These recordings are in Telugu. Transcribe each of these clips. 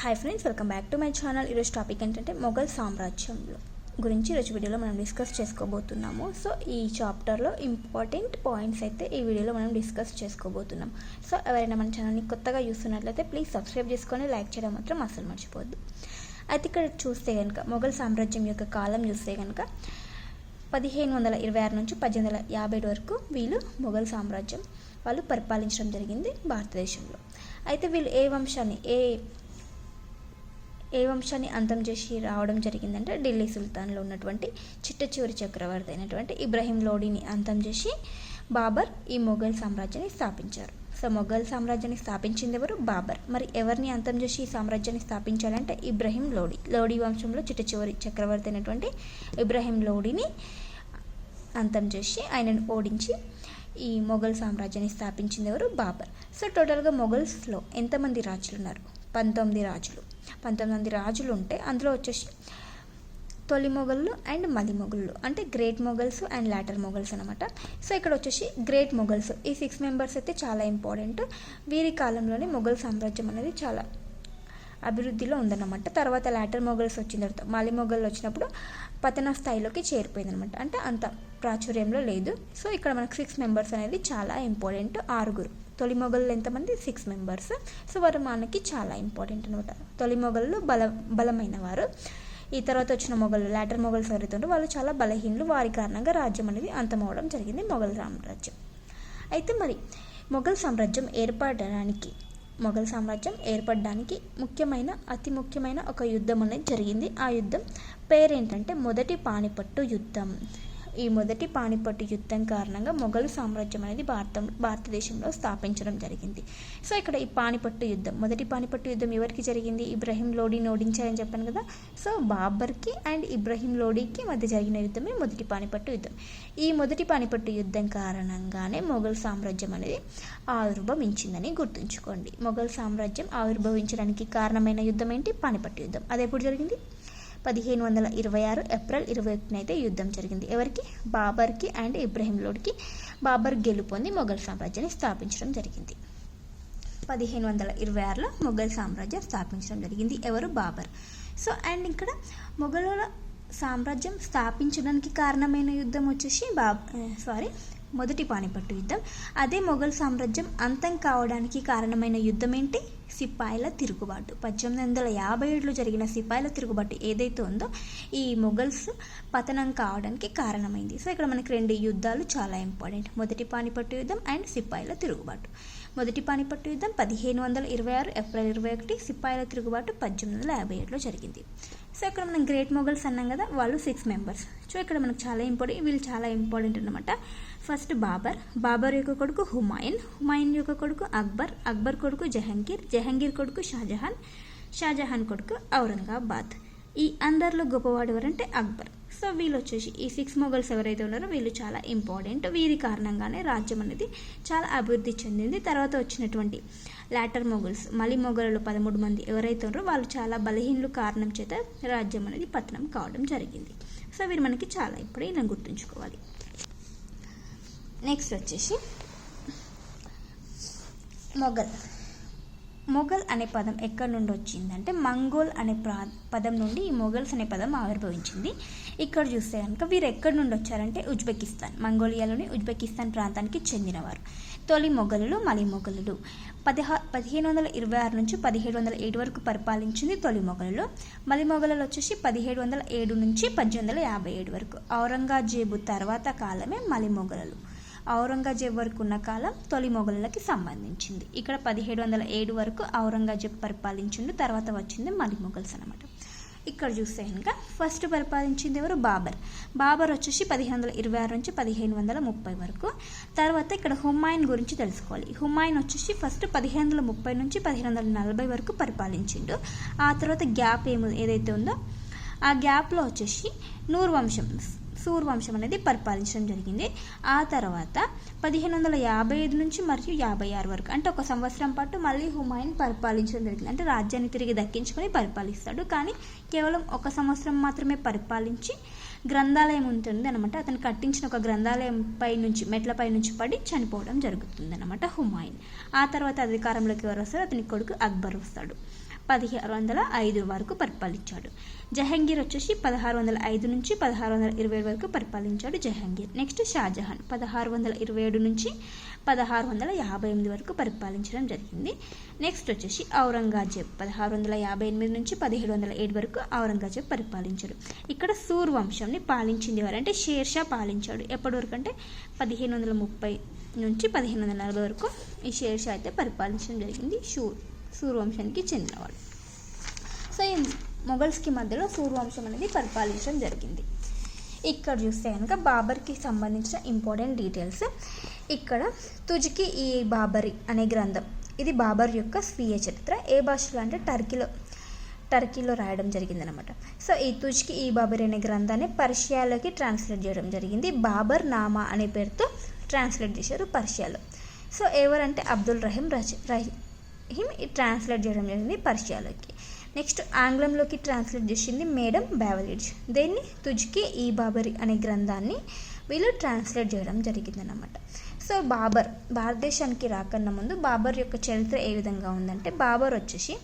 Hi friends welcome back to my channel ఈరోజు టాపిక్ ఏంటంటే మొఘల్ సామ్రాజ్యంలో గురించి ఈరోజు వీడియోలో మనం డిస్కస్ చేసుకోబోతున్నాము. సో ఈ చాప్టర్లో ఇంపార్టెంట్ పాయింట్స్ అయితే ఈ వీడియోలో మనం డిస్కస్ చేసుకోబోతున్నాం. సో ఎవరైనా మన ఛానల్ని కొత్తగా చూస్తున్నట్లయితే ప్లీజ్ సబ్స్క్రైబ్ చేసుకొని లైక్ చేయడం మాత్రం అసలు మర్చిపోద్దు అయితే ఇక్కడ చూస్తే కనుక మొఘల్ సామ్రాజ్యం యొక్క కాలం చూస్తే కనుక పదిహేను వందల ఇరవై ఆరు నుంచి పద్దెనిమిది వందల యాభై వరకు వీళ్ళు మొఘల్ సామ్రాజ్యం వాళ్ళు పరిపాలించడం జరిగింది భారతదేశంలో. అయితే వీళ్ళు ఏ వంశాన్ని ఏ ఏ వంశాన్ని అంతం చేసి రావడం జరిగిందంటే ఢిల్లీ సుల్తాన్లో ఉన్నటువంటి చిట్ట చివరి చక్రవర్తి అయినటువంటి ఇబ్రహీం లోడీని అంతం చేసి బాబర్ ఈ మొఘల్ సామ్రాజ్యాన్ని స్థాపించారు. సో మొఘల్ సామ్రాజ్యాన్ని స్థాపించింది ఎవరు? బాబర్. మరి ఎవరిని అంతం చేసి ఈ సామ్రాజ్యాన్ని స్థాపించాలంటే ఇబ్రహీం లోడీ. లోడీ వంశంలో చిట్ట చివరి చక్రవర్తి అయినటువంటి ఇబ్రహీం లోడీని అంతం చేసి ఆయనను ఓడించి ఈ మొఘల్ సామ్రాజ్యాన్ని స్థాపించింది ఎవరు? బాబర్. సో టోటల్గా మొఘల్స్లో ఎంతమంది రాజులు ఉన్నారు పంతొమ్మిది రాజులు. పంతొమ్మిది మంది రాజులు ఉంటే అందులో వచ్చేసి తొలి మొఘళ్ళు అండ్ మలి మొఘళ్ళు అంటే great Mughals and later Mughals అనమాట సో ఇక్కడ వచ్చేసి గ్రేట్ మొఘల్స్. ఈ సిక్స్ మెంబర్స్ అయితే చాలా ఇంపార్టెంట్. వీరి కాలంలోనే మొఘల్ సామ్రాజ్యం అనేది చాలా అభివృద్ధిలో ఉందన్నమాట. తర్వాత లాటర్ మొఘల్స్ వచ్చిన తర్వాత మలి మొఘల్ వచ్చినప్పుడు పతన స్థాయిలోకి చేరిపోయింది అనమాట అంటే అంత ప్రాచుర్యంలో లేదు. సో ఇక్కడ మనకు సిక్స్ మెంబర్స్ అనేది చాలా ఇంపార్టెంట్. ఆరుగురు. తొలి మొగల్లో ఎంతమంది? Six members. సో వారు మనకి చాలా ఇంపార్టెంట్ అనమాట. తొలి మొగళ్ళు బల బలమైన వారు ఈ తర్వాత వచ్చిన మొఘలు లాటర్ మొఘల్స్ ఎవరైతే వాళ్ళు చాలా బలహీనులు. వారి కారణంగా రాజ్యం అనేది అంతమవడం జరిగింది మొఘల్ సామ్రాజ్యం. అయితే మరి మొఘల్ సామ్రాజ్యం ఏర్పడడానికి మొఘల్ సామ్రాజ్యం ఏర్పడడానికి ముఖ్యమైన అతి ముఖ్యమైన ఒక యుద్ధం అనేది జరిగింది. ఆ యుద్ధం పేరేంటంటే మొదటి పానిపట్టు యుద్ధం. ఈ మొదటి పానిపట్టు యుద్ధం కారణంగా మొఘల్ సామ్రాజ్యం అనేది భారత భారతదేశంలో స్థాపించడం జరిగింది. సో ఇక్కడ ఈ పానిపట్టు యుద్ధం మొదటి పానిపట్టు యుద్ధం ఎవరికి జరిగింది? ఇబ్రహీం లోడీని ఓడించారని చెప్పాను కదా. సో బాబర్కి అండ్ ఇబ్రహీం లోడీకి మధ్య జరిగిన యుద్ధమే మొదటి పానిపట్టు యుద్ధం. ఈ మొదటి పానిపట్టు యుద్ధం కారణంగానే మొఘల్ సామ్రాజ్యం అనేది ఆవిర్భవించిందని గుర్తుంచుకోండి. మొఘల్ సామ్రాజ్యం ఆవిర్భవించడానికి కారణమైన యుద్ధం ఏంటి? పానిపట్టు యుద్ధం. అది ఎప్పుడు జరిగింది? పదిహేను వందల ఇరవై ఆరు ఏప్రిల్ ఇరవై ఒకటిన అయితే యుద్ధం జరిగింది. ఎవరికి? బాబర్కి అండ్ ఇబ్రహీంలోడ్కి. బాబర్ గెలుపొంది మొఘల్ సామ్రాజ్యాన్ని స్థాపించడం జరిగింది. పదిహేను వందల ఇరవై ఆరులో మొఘల్ సామ్రాజ్యం స్థాపించడం జరిగింది. ఎవరు? బాబర్. సో అండ్ ఇక్కడ మొఘలుల సామ్రాజ్యం స్థాపించడానికి కారణమైన యుద్ధం వచ్చేసి బాబ్ సారీ మొదటి పానిపట్టు యుద్ధం. అదే మొఘల్ సామ్రాజ్యం అంతం కావడానికి కారణమైన యుద్ధం ఏంటి? సిపాయిల తిరుగుబాటు. పద్దెనిమిది వందల యాభై ఏడులో జరిగిన సిపాయిల తిరుగుబాటు ఏదైతే ఉందో ఈ మొఘల్స్ పతనం కావడానికి కారణమైంది. సో ఇక్కడ మనకి రెండు యుద్ధాలు చాలా ఇంపార్టెంట్ మొదటి పానిపట్టు యుద్ధం అండ్ సిపాయిల తిరుగుబాటు. మొదటి పానిపట్టు యుద్ధం పదిహేను వందల ఇరవై ఆరు ఏప్రిల్ ఇరవై ఒకటి సిపాయిల తిరుగుబాటు పద్దెనిమిది వందల యాభై ఏడులో జరిగింది. సో ఇక్కడ మనం గ్రేట్ మొగల్స్ అన్నాం కదా వాళ్ళు సిక్స్ మెంబర్స్. సో ఇక్కడ మనకు చాలా ఇంపార్టెంట్ వీళ్ళు చాలా ఇంపార్టెంట్ అనమాట ఫస్ట్ బాబర్ బాబర్ యొక్క కొడుకు హుమాయూన్ హుమాయూన్ యొక్క కొడుకు అక్బర్ అక్బర్ కొడుకు జహంగీర్ జహంగీర్ కొడుకు షాజహాన్ షాజహాన్ కొడుకు ఔరంగాబాద్. ఈ అందరిలో గొప్పవాడు ఎవరంటే అక్బర్. సో వీళ్ళు వచ్చేసి ఈ సిక్స్ మొగల్స్ ఎవరైతే ఉన్నారో వీళ్ళు చాలా ఇంపార్టెంట్ వీరి కారణంగానే రాజ్యం అనేది చాలా అభివృద్ధి చెందింది. తర్వాత వచ్చినటువంటి లాటర్ మొగల్స్ మలి మొగలలో పదమూడు మంది ఎవరైతే ఉన్నారో వాళ్ళు చాలా బలహీనులు కారణం చేత రాజ్యం అనేది పతనం కావడం జరిగింది. సో వీరు మనకి చాలా ఇప్పుడే ఇలా గుర్తుంచుకోవాలి. నెక్స్ట్ వచ్చేసి మొగల్ మొఘల్ అనే పదం ఎక్కడి నుండి వచ్చిందంటే మంగోల్ అనే ప్రా పదం నుండి ఈ మొఘల్స్ అనే పదం ఆవిర్భవించింది. ఇక్కడ చూస్తే కనుక వీరు ఎక్కడి నుండి వచ్చారంటే ఉజ్బెకిస్తాన్ మంగోలియాలోని ఉజ్బెకిస్తాన్ ప్రాంతానికి చెందినవారు. తొలి మొఘలులు మలి మొఘలులు. పదిహా పదిహేను వందల ఇరవై ఆరు నుంచి పదిహేడు వందల ఏడు వరకు పరిపాలించింది తొలి మొఘలులు. మలి మొఘలులు వచ్చేసి పదిహేడు వందల ఏడు నుంచి పద్దెనిమిది వందల యాభై ఏడు వరకు. ఔరంగజేబు తర్వాత కాలమే మలి మొఘలులు. ఔరంగజేబ్ వరకు ఉన్న కాలం తొలి మొఘలులకి సంబంధించింది. ఇక్కడ పదిహేడు వందల ఏడు వరకు ఔరంగజేబ్ పరిపాలించిండు తర్వాత వచ్చింది మలి మొఘల్స్ అనమాట ఇక్కడ చూస్తే కనుక ఫస్ట్ పరిపాలించింది ఎవరు? బాబర్. బాబర్ వచ్చేసి పదిహేను వందల ఇరవై ఆరు నుంచి పదిహేను వందల ముప్పై వరకు. తర్వాత ఇక్కడ హుమాయూన్ గురించి తెలుసుకోవాలి. హుమాయూన్ వచ్చేసి ఫస్ట్ పదిహేను వందల ముప్పై నుంచి పదిహేను వందల నలభై వరకు పరిపాలించిండు. ఆ తర్వాత గ్యాప్ ఏమో ఏదైతే ఉందో ఆ గ్యాప్లో వచ్చేసి నూరు వంశం సూర్వంశం అనేది పరిపాలించడం జరిగింది. ఆ తర్వాత పదిహేను వందల యాభై ఐదు నుంచి మరియు యాభై ఆరు వరకు అంటే ఒక సంవత్సరం పాటు మళ్ళీ హుమాయూన్ పరిపాలించడం జరిగింది. అంటే రాజ్యాన్ని తిరిగి దక్కించుకొని పరిపాలిస్తాడు. కానీ కేవలం ఒక సంవత్సరం మాత్రమే పరిపాలించి గ్రంథాలయం ఉంటుంది అనమాట అతను కట్టించిన ఒక గ్రంథాలయం పై నుంచి మెట్లపై నుంచి పడి చనిపోవడం జరుగుతుంది అనమాట హుమాయూన్. ఆ తర్వాత అధికారంలోకి ఎవరు వస్తారు అతని కొడుకు అక్బర్ వస్తాడు. పదిహేను వందల ఐదు వరకు పరిపాలించాడు. జహంగీర్ వచ్చేసి పదహారు వందల ఐదు నుంచి పదహారు వందల ఇరవై వరకు పరిపాలించాడు జహంగీర్. నెక్స్ట్ షాజహాన్ పదహారు వందల ఇరవై ఏడు నుంచి పదహారు వందల యాభై ఎనిమిది వరకు పరిపాలించడం జరిగింది. నెక్స్ట్ వచ్చేసి ఔరంగజేబ్ పదహారు వందల యాభై ఎనిమిది నుంచి పదిహేడు వందల ఏడు వరకు ఔరంగజేబ్ పరిపాలించాడు. ఇక్కడ సూర్ వంశంని పాలించింది ఎవరంటే షేర్షా పాలించాడు. ఎప్పటి వరకు అంటే పదిహేను వందల ముప్పై నుంచి పదిహేను వందల నలభై వరకు ఈ షేర్షా అయితే పరిపాలించడం జరిగింది. షూర్. సూర్యవంశానికి చెందినవాడు. సో ఈ మొఘల్స్కి మధ్యలో సూర్యవంశం అనేది పరిపాలించడం జరిగింది. ఇక్కడ చూస్తే కనుక బాబర్కి సంబంధించిన ఇంపార్టెంట్ డీటెయిల్స్. ఇక్కడ తుజుకి ఈ బాబరి అనే గ్రంథం ఇది బాబర్ యొక్క స్వీయ చరిత్ర. ఏ భాషలో అంటే టర్కీలో టర్కీలో రాయడం జరిగిందనమాట సో ఈ తుజ్కి ఈ బాబర్ అనే గ్రంథాన్ని పర్షియాలోకి ట్రాన్స్లేట్ చేయడం జరిగింది. బాబర్ నామా అనే పేరుతో ట్రాన్స్లేట్ చేశారు పర్షియాలో. సో ఎవరంటే అబ్దుల్ రహీం రచ హిమ్ ట్రాన్స్లేట్ చేయడం జరిగింది పర్షియాలోకి నెక్స్ట్ ఆంగ్లంలోకి ట్రాన్స్లేట్ చేసింది మేడం బ్యావలిడ్జ్ దీన్ని? తుజ్కి ఈ బాబరి అనే గ్రంథాన్ని వీళ్ళు ట్రాన్స్లేట్ చేయడం జరిగిందన్నమాట. సో బాబర్ భారతదేశానికి రాకన్నా ముందు బాబర్ యొక్క చరిత్ర ఏ విధంగా ఉందంటే బాబర్ వచ్చేసి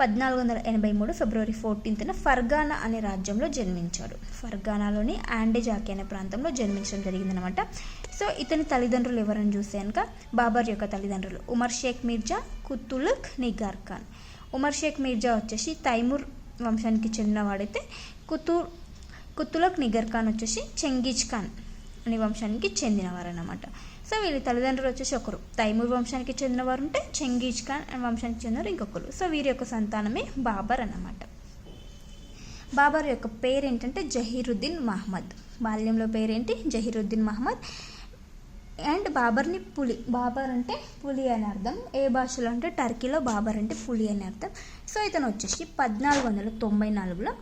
పద్నాలుగు వందల ఎనభై మూడు ఫిబ్రవరి ఫోర్టీన్త్న ఫర్గానా అనే రాజ్యంలో జన్మించాడు. ఫర్గానాలోని ఆండేజాకి అనే ప్రాంతంలో జన్మించడం జరిగిందనమాట సో ఇతని తల్లిదండ్రులు ఎవరని చూస్తే కనుక బాబర్ యొక్క తల్లిదండ్రులు ఉమర్ షేక్ మీర్జా కుతులక్ నిగార్ ఖాన్. ఉమర్ షేక్ మీర్జా వచ్చేసి తైమూర్ వంశానికి చెందినవాడైతే కుతు కుతులక్ నిగర్ ఖాన్ వచ్చేసి చెంగీజ్ ఖాన్ అనే వంశానికి చెందినవారు అన్నమాట సో వీళ్ళ తల్లిదండ్రులు వచ్చేసి ఒకరు. తైమూర్ వంశానికి చెందినవారు ఉంటే చెంగీజ్ ఖాన్ వంశానికి చెందినవారు ఇంకొకరు. సో వీరి యొక్క సంతానమే బాబర్ అన్నమాట. బాబర్ యొక్క పేరు ఏంటంటే జహీరుద్దీన్ మహమ్మద్ బాల్యంలో పేరేంటి? జహీరుద్దీన్ మహమ్మద్ అండ్ బాబర్ని పులి బాబర్ అంటే పులి అని అర్థం. ఏ భాషలో అంటే టర్కీలో బాబర్ అంటే పులి అని అర్థం. సో ఇతను వచ్చేసి పద్నాలుగు వందల తొంభై నాలుగులో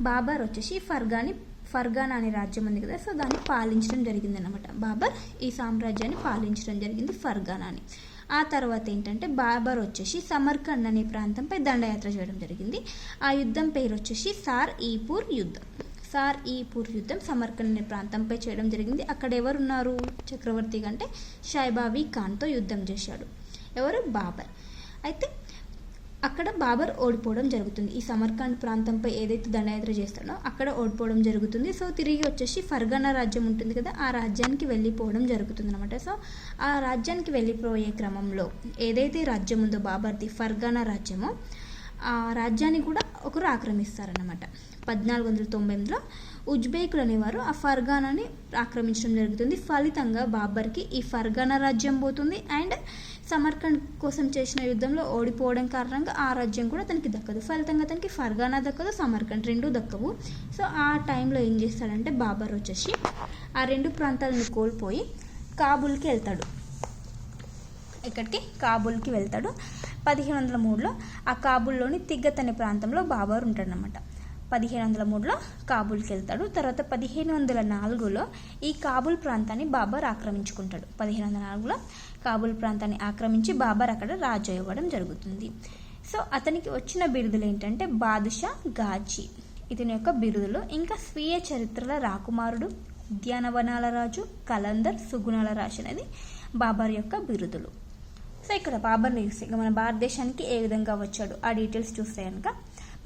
బాబర్ వచ్చేసి ఫర్గాని ఫర్గానా అనే రాజ్యం ఉంది కదా సో దాన్ని పాలించడం జరిగింది అనమాట బాబర్ ఈ సామ్రాజ్యాన్ని పాలించడం జరిగింది ఫర్గానాని ఆ తర్వాత ఏంటంటే బాబర్ వచ్చేసి సమర్కండ్ అనే ప్రాంతంపై దండయాత్ర చేయడం జరిగింది. ఆ యుద్ధం పేరు వచ్చేసి సార్ ఈపూర్ యుద్ధం. సార్ ఈపూర్ యుద్ధం సమర్కండ్ అనే ప్రాంతంపై చేయడం జరిగింది. అక్కడ ఎవరున్నారు? చక్రవర్తి కంటే షైబాబీ షైబావి ఖాన్తో యుద్ధం చేశాడు. ఎవరు? బాబర్. అయితే అక్కడ బాబర్ ఓడిపోవడం జరుగుతుంది. ఈ సమర్కాండ్ ప్రాంతంపై ఏదైతే దండయాత్ర చేస్తాడో అక్కడ ఓడిపోవడం జరుగుతుంది. సో తిరిగి వచ్చేసి ఫర్గానా రాజ్యం ఉంటుంది కదా ఆ రాజ్యానికి వెళ్ళిపోవడం జరుగుతుంది అనమాట సో ఆ రాజ్యానికి వెళ్ళిపోయే క్రమంలో ఏదైతే రాజ్యం ఉందో బాబర్ది ఫర్గానా రాజ్యమో ఆ రాజ్యాన్ని కూడా ఒకరు ఆక్రమిస్తారన్నమాట. పద్నాలుగు వందల తొంభై ఎనిమిదిలో ఉజ్బేకులు అనేవారు ఆ ఫర్గానాని ఆక్రమించడం జరుగుతుంది. ఫలితంగా బాబర్కి ఈ ఫర్గానా రాజ్యం పోతుంది. అండ్ సమర్కండ్ కోసం చేసిన యుద్ధంలో ఓడిపోవడం కారణంగా ఆ రాజ్యం కూడా తనకి దక్కదు. ఫలితంగా తనకి ఫర్గానా దక్కదు సమర్కండ్ రెండు దక్కవు. సో ఆ టైంలో ఏం చేస్తాడంటే బాబర్ వచ్చేసి ఆ రెండు ప్రాంతాలను కోల్పోయి కాబుల్కి వెళ్తాడు. ఇక్కడికి కాబుల్కి వెళ్తాడు. పదిహేను వందల మూడులో ఆ కాబుల్లోని తిగ్గత్ అనే ప్రాంతంలో బాబర్ ఉంటాడనమాట పదిహేను వందల మూడులో కాబూల్కి వెళ్తాడు తర్వాత పదిహేను వందల నాలుగులో ఈ కాబూల్ ప్రాంతాన్ని బాబర్ ఆక్రమించుకుంటాడు. పదిహేను వందల నాలుగులో కాబూల్ ప్రాంతాన్ని ఆక్రమించి బాబర్ అక్కడ రాజు ఇవ్వడం జరుగుతుంది. సో అతనికి వచ్చిన బిరుదులు ఏంటంటే బాదుషా గాజీ. ఇతని యొక్క బిరుదులు. ఇంకా స్వీయ చరిత్రల రాకుమారుడు ఉద్యానవనాల రాజు కలందర్ సుగుణాల రాజు అనేది బాబర్ యొక్క బిరుదులు. సో ఇక్కడ బాబర్ చూస్తే మన భారతదేశానికి ఏ విధంగా వచ్చాడు? ఆ డీటెయిల్స్ చూస్తే కనుక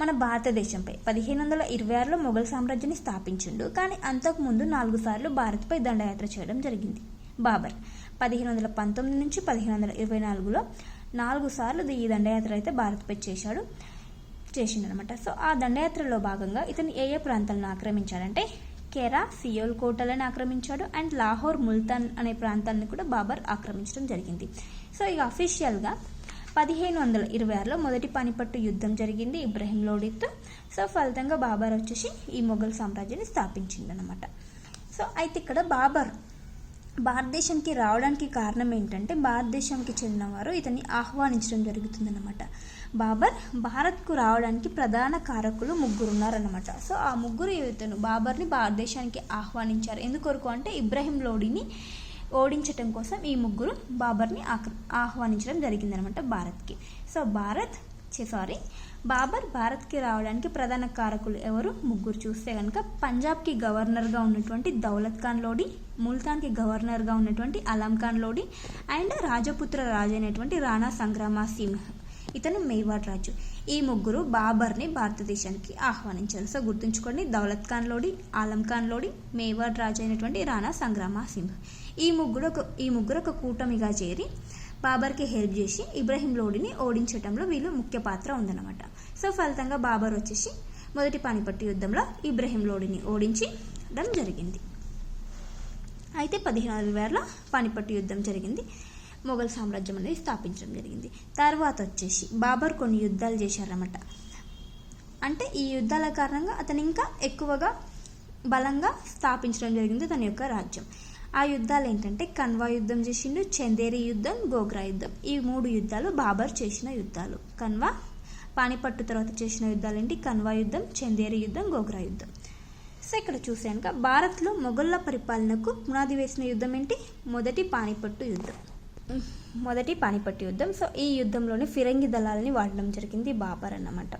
మన భారతదేశంపై. పదిహేను వందల ఇరవై ఆరులో మొఘల్ సామ్రాజ్యాన్ని స్థాపించిండు. కానీ అంతకుముందు నాలుగు సార్లు భారత్పై దండయాత్ర చేయడం జరిగింది. బాబర్ పదిహేను వందల పంతొమ్మిది నుంచి పదిహేను వందల ఇరవై నాలుగులో నాలుగు సార్లు ఈ దండయాత్ర అయితే భారత్పై చేశాడు చేసిండనమాట సో ఆ దండయాత్రలో భాగంగా ఇతను ఏ ఏ ప్రాంతాలను ఆక్రమించాడంటే కెరా సియోల్ కోటలను ఆక్రమించాడు అండ్ లాహోర్ ముల్తాన్ అనే ప్రాంతాలను కూడా బాబర్ ఆక్రమించడం జరిగింది. సో ఇక అఫీషియల్గా పదిహేను వందల ఇరవై ఆరులో మొదటి పానిపట్టు యుద్ధం జరిగింది ఇబ్రహీం లోడితో సో ఫలితంగా బాబర్ వచ్చేసి ఈ మొఘల్ సామ్రాజ్యాన్ని స్థాపించిందనమాట సో అయితే ఇక్కడ బాబర్ భారతదేశానికి రావడానికి కారణం ఏంటంటే భారతదేశానికి చెందినవారు ఇతన్ని ఆహ్వానించడం జరుగుతుందన్నమాట బాబర్ భారత్కు రావడానికి ప్రధాన కారకులు ముగ్గురు ఉన్నారనమాట సో ఆ ముగ్గురు ఇతను బాబర్ని భారతదేశానికి ఆహ్వానించారు. ఎందుకొరకు అంటే ఇబ్రహీం లోడిని ఓడించటం కోసం ఈ ముగ్గురు బాబర్ని ఆక్ర ఆహ్వానించడం జరిగిందనమాట భారత్కి. సో భారత్ సారీ బాబర్ భారత్కి రావడానికి ప్రధాన కారకులు ఎవరు? ముగ్గురు చూస్తే కనుక పంజాబ్కి గవర్నర్గా ఉన్నటువంటి దౌలత్ ఖాన్ లోడి ముల్తాన్కి గవర్నర్గా ఉన్నటువంటి అలం ఖాన్ లోడి అండ్ రాజపుత్ర రాజు అయినటువంటి రాణా సంగ్రామ సింహ్. ఇతను మేవాడ్ రాజు. ఈ ముగ్గురు బాబర్ని భారతదేశానికి ఆహ్వానించారు. సో గుర్తుంచుకోండి దౌలత్ ఖాన్ లోడి ఆలం ఖాన్ లోడి మేవాడ్ రాజు అయినటువంటి రాణా సంగ్రామ సింహ్. ఈ ముగ్గురు ఒక ఈ ముగ్గురు ఒక కూటమిగా చేరి బాబర్కి హెల్ప్ చేసి ఇబ్రహీం లోడిని ఓడించడంలో వీళ్ళు ముఖ్య పాత్ర ఉందన్నమాట. సో ఫలితంగా బాబర్ వచ్చేసి మొదటి పానిపట్టు యుద్ధంలో ఇబ్రహీం లోడిని ఓడించడం జరిగింది. అయితే పదిహేను వేల పానిపట్టు యుద్ధం జరిగింది. మొఘల్ సామ్రాజ్యం అనేది స్థాపించడం జరిగింది. తర్వాత వచ్చేసి బాబర్ కొన్ని యుద్ధాలు చేశారన్నమాట. అంటే ఈ యుద్ధాల కారణంగా అతను ఇంకా ఎక్కువగా బలంగా స్థాపించడం జరిగింది తన యొక్క రాజ్యం. ఆ యుద్ధాలు ఏంటంటే కన్వా యుద్ధం చేసిండు చందేరి యుద్ధం గోగ్రా యుద్ధం. ఈ మూడు యుద్ధాలు బాబర్ చేసిన యుద్ధాలు. కన్వా పానిపట్టు తర్వాత చేసిన యుద్ధాలు ఏంటి? కన్వా యుద్ధం చందేరి యుద్ధం గోగ్రా యుద్ధం. సో ఇక్కడ చూసాక భారత్లో మొఘళ్ళ పరిపాలనకు పునాది వేసిన యుద్ధం ఏంటి? మొదటి పానిపట్టు యుద్ధం. మొదటి పానిపట్టు యుద్ధం. సో ఈ యుద్ధంలోనే ఫిరంగి దళాలని వాడడం జరిగింది బాబర్ అన్నమాట.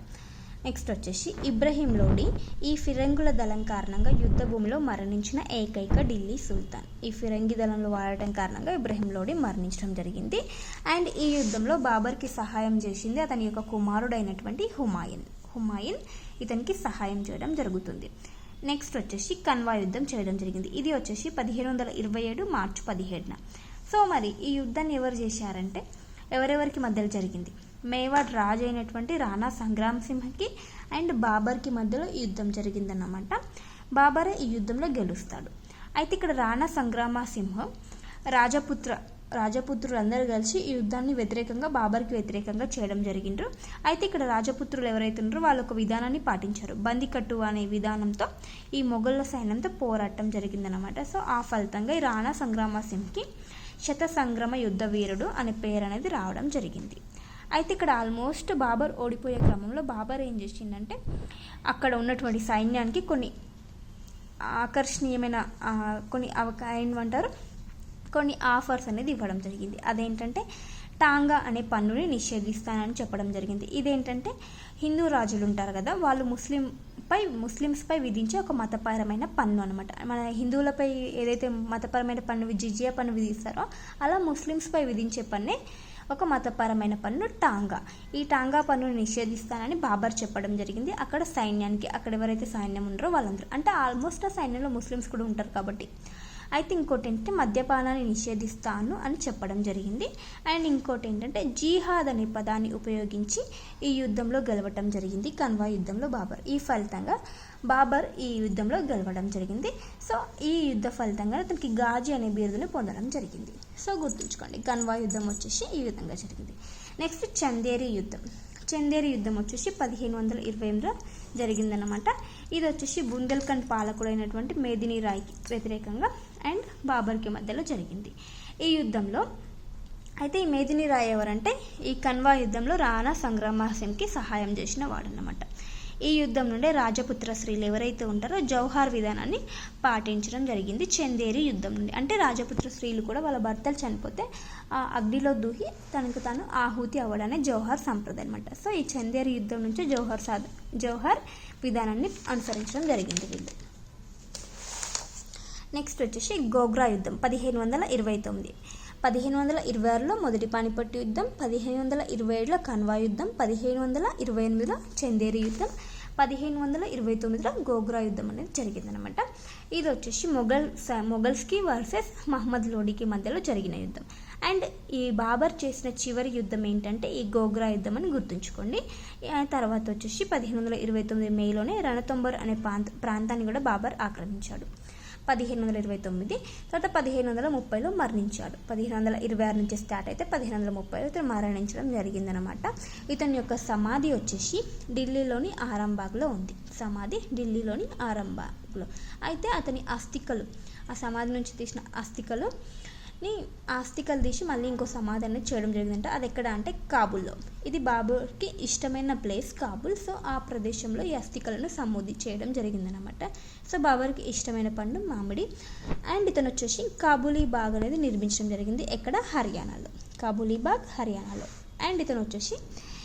నెక్స్ట్ వచ్చేసి ఇబ్రహీం లోడి. ఈ ఫిరంగుల దళం కారణంగా యుద్ధ భూమిలో మరణించిన ఏకైక ఢిల్లీ సుల్తాన్. ఈ ఫిరంగి దళంలో వాడటం కారణంగా ఇబ్రహీం లోడి మరణించడం జరిగింది. అండ్ ఈ యుద్ధంలో బాబర్కి సహాయం చేసింది అతని యొక్క కుమారుడైనటువంటి హుమాయున్. హుమాయున్ ఇతనికి సహాయం చేయడం జరుగుతుంది. నెక్స్ట్ వచ్చేసి కన్వా యుద్ధం చేయడం జరిగింది. ఇది వచ్చేసి పదిహేను వందల ఇరవై ఏడు మార్చి పదిహేడున. సో మరి ఈ యుద్ధాన్ని ఎవరు చేశారంటే ఎవరెవరికి మధ్యలో జరిగింది? మేవాడ్ రాజు అయినటువంటి రాణా సంగ్రామ్ సింహకి అండ్ బాబర్కి మధ్యలో ఈ యుద్ధం జరిగిందన్నమాట. బాబరే ఈ యుద్ధంలో గెలుస్తాడు. అయితే ఇక్కడ రాణా సంగ్రామ సింహం రాజపుత్ర రాజపుత్రులందరూ కలిసి ఈ యుద్ధాన్ని వ్యతిరేకంగా బాబర్కి వ్యతిరేకంగా చేయడం జరిగిండ్రు. అయితే ఇక్కడ రాజపుత్రులు ఎవరైతే ఉన్నారో వాళ్ళు ఒక విధానాన్ని పాటించారు. బందికట్టు అనే విధానంతో ఈ మొఘళ్ళ సైన్యంతో పోరాటం జరిగిందనమాట సో ఆ ఫలితంగా ఈ రాణా సంగ్రామ సింహ్కి శత సంగ్రమ యుద్ధ వీరుడు అనే పేరు అనేది రావడం జరిగింది. అయితే ఇక్కడ ఆల్మోస్ట్ బాబర్ ఓడిపోయే క్రమంలో బాబర్ ఏం చేసిందంటే అక్కడ ఉన్నటువంటి సైన్యానికి కొన్ని ఆకర్షణీయమైన కొన్ని అవకా ఏమంటారు కొన్ని ఆఫర్స్ అనేది ఇవ్వడం జరిగింది. అదేంటంటే టాంగా అనే పన్నుని నిషేధిస్తానని చెప్పడం జరిగింది. ఇదేంటంటే హిందూ రాజులు ఉంటారు కదా వాళ్ళు ముస్లిం పై ముస్లిమ్స్పై విధించే ఒక మతపరమైన పన్ను అనమాట మన హిందువులపై ఏదైతే మతపరమైన పన్ను జిజియా పన్ను విధిస్తారో అలా ముస్లిమ్స్పై విధించే పన్నే ఒక మతపరమైన పన్ను టాంగా. ఈ టాంగా పన్నును నిషేధిస్తానని బాబర్ చెప్పడం జరిగింది. అక్కడ సైన్యానికి అక్కడ ఎవరైతే సైన్యం ఉన్నారో వాళ్ళందరూ. అంటే ఆల్మోస్ట్ ఆ సైన్యంలో ముస్లిమ్స్ కూడా ఉంటారు కాబట్టి. అయితే ఇంకోటి ఏంటంటే మద్యపానాన్ని నిషేధిస్తాను అని చెప్పడం జరిగింది. అండ్ ఇంకోటి ఏంటంటే జీహాద్ అనే పదాన్ని ఉపయోగించి ఈ యుద్ధంలో గెలవటం జరిగింది. కన్వా యుద్ధంలో బాబర్. ఈ ఫలితంగా బాబర్ ఈ యుద్ధంలో గెలవడం జరిగింది. సో ఈ యుద్ధ ఫలితంగా అతనికి గాజీ అనే బిరుదుని పొందడం జరిగింది. సో గుర్తుంచుకోండి కన్వా యుద్ధం వచ్చేసి ఈ విధంగా జరిగింది. నెక్స్ట్ చందేరి యుద్ధం. చందేరి యుద్ధం వచ్చేసి పదిహేను వందల ఇరవై ఎనిమిదిలో జరిగిందనమాట ఇది వచ్చేసి బుందేల్ఖండ్ పాలకుడైనటువంటి మేదిని రాయ్కి వ్యతిరేకంగా అండ్ బాబర్కి మధ్యలో జరిగింది. ఈ యుద్ధంలో అయితే ఈ మేదిని రాయ్ ఎవరంటే ఈ కన్వా యుద్ధంలో రాణా సంగ్రామ సహాయం చేసిన వాడనమాట ఈ యుద్ధం నుండే రాజపుత్ర స్త్రీలు ఎవరైతే ఉంటారో జౌహార్ విధానాన్ని పాటించడం జరిగింది చందేరి యుద్ధం నుండి. అంటే రాజపుత్ర స్త్రీలు కూడా వాళ్ళ భర్తలు చనిపోతే ఆ అగ్నిలో దూకి తనకు తాను ఆహుతి అవ్వడానే జౌహార్ సంప్రదాయం అనమాట సో ఈ చందేరి యుద్ధం నుంచి జౌహర్ సాధ జౌహర్ విధానాన్ని అనుసరించడం జరిగింది వీళ్ళు. నెక్స్ట్ వచ్చేసి గోగ్రా యుద్ధం పదిహేను వందల ఇరవై తొమ్మిది. పదిహేను వందల ఇరవై ఆరులో మొదటి పానిపట్టు యుద్ధం పదిహేను వందల ఇరవై ఏడులో కన్వా యుద్ధం పదిహేను వందల ఇరవై ఎనిమిదిలో చందేరి యుద్ధం పదిహేను వందల ఇరవై తొమ్మిదిలో గోగ్రా యుద్ధం అనేది జరిగిందనమాట ఇది వచ్చేసి మొఘల్ స- మొఘల్స్కి వర్సెస్ మహమ్మద్ లోడీకి మధ్యలో జరిగిన యుద్ధం. అండ్ ఈ బాబర్ చేసిన చివరి యుద్ధం ఏంటంటే ఈ గోగ్రా యుద్ధం అని గుర్తుంచుకోండి. తర్వాత వచ్చేసి పదిహేను వందల ఇరవై తొమ్మిది మేలోనే రణతొంబర్ అనే ప్రాంత ప్రాంతాన్ని కూడా బాబర్ ఆక్రమించాడు. పదిహేను వందల ఇరవై తొమ్మిది తర్వాత పదిహేను వందల ముప్పైలో మరణించాడు. పదిహేను వందల ఇరవై ఆరు నుంచి స్టార్ట్ అయితే పదిహేను వందల ముప్పైలో ఇతను మరణించడం జరిగిందనమాట ఇతని యొక్క సమాధి వచ్చేసి ఢిల్లీలోని ఆరంబాగ్లో ఉంది. సమాధి ఢిల్లీలోని ఆరంబాగ్లో అయితే అతని అస్థికలు ఆ సమాధి నుంచి తీసిన అస్థికలు ని ఆస్తికలు తీసి మళ్ళీ ఇంకో సమాధానం చేయడం జరిగిందంట. అది ఎక్కడ అంటే కాబుల్లో. ఇది బాబుకి ఇష్టమైన ప్లేస్ కాబుల్. సో ఆ ప్రదేశంలో ఈ అస్థికలను సమూది చేయడం జరిగిందనమాట సో బాబర్కి ఇష్టమైన పండు మామిడి. అండ్ ఇతను వచ్చేసి కాబూలీ బాగ్ అనేది నిర్మించడం జరిగింది ఎక్కడ? హర్యానాలో. కాబూలీ బాగ్ హర్యానాలో. అండ్ ఇతను వచ్చేసి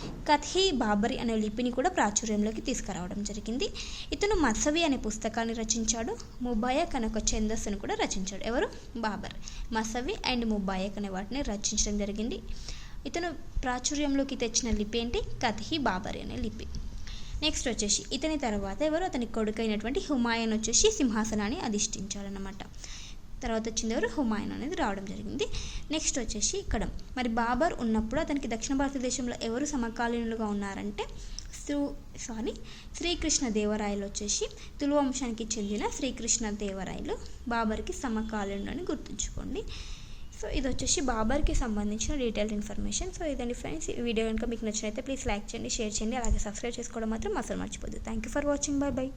కథీ బాబరి అనే లిపిని కూడా ప్రాచుర్యంలోకి తీసుకురావడం జరిగింది. ఇతను మత్సవి అనే పుస్తకాన్ని రచించాడు. ముబాయక్ అనే ఒక ఛందస్సును కూడా రచించాడు. ఎవరు? బాబర్. మసవి అండ్ ముబాయక్ అనే వాటిని రచించడం జరిగింది. ఇతను ప్రాచుర్యంలోకి తెచ్చిన లిపి ఏంటి? కథి బాబరి అనే లిపి. నెక్స్ట్ వచ్చేసి ఇతని తర్వాత ఎవరు? అతని కొడుకైనటువంటి హుమాయూన్ వచ్చేసి సింహాసనాన్ని అధిష్ఠించాలన్నమాట తర్వాత వచ్చింది ఎవరు? హుమాయూన్ అనేది రావడం జరిగింది. నెక్స్ట్ వచ్చేసి ఇక్కడ మరి బాబర్ ఉన్నప్పుడు అతనికి దక్షిణ భారతదేశంలో ఎవరు సమకాలీనులుగా ఉన్నారంటే శ్రీ సారీ శ్రీకృష్ణ దేవరాయలు వచ్చేసి తులు వంశానికి చెందిన శ్రీకృష్ణ దేవరాయలు బాబర్కి సమకాలీనుడు అని గుర్తుంచుకోండి. సో ఇది వచ్చేసి బాబర్కి సంబంధించిన డీటెయిల్డ్ ఇన్ఫర్మేషన్. సో ఇదండి ఫ్రెండ్స్. ఈ వీడియో కనుక మీకు నచ్చినైతే ప్లీజ్ లైక్ చేయండి షేర్ చేయండి అలాగే సబ్స్క్రైబ్ చేసుకోవడం మాత్రం అసలు మర్చిపోద్దు. Thank you for watching. Bye bye.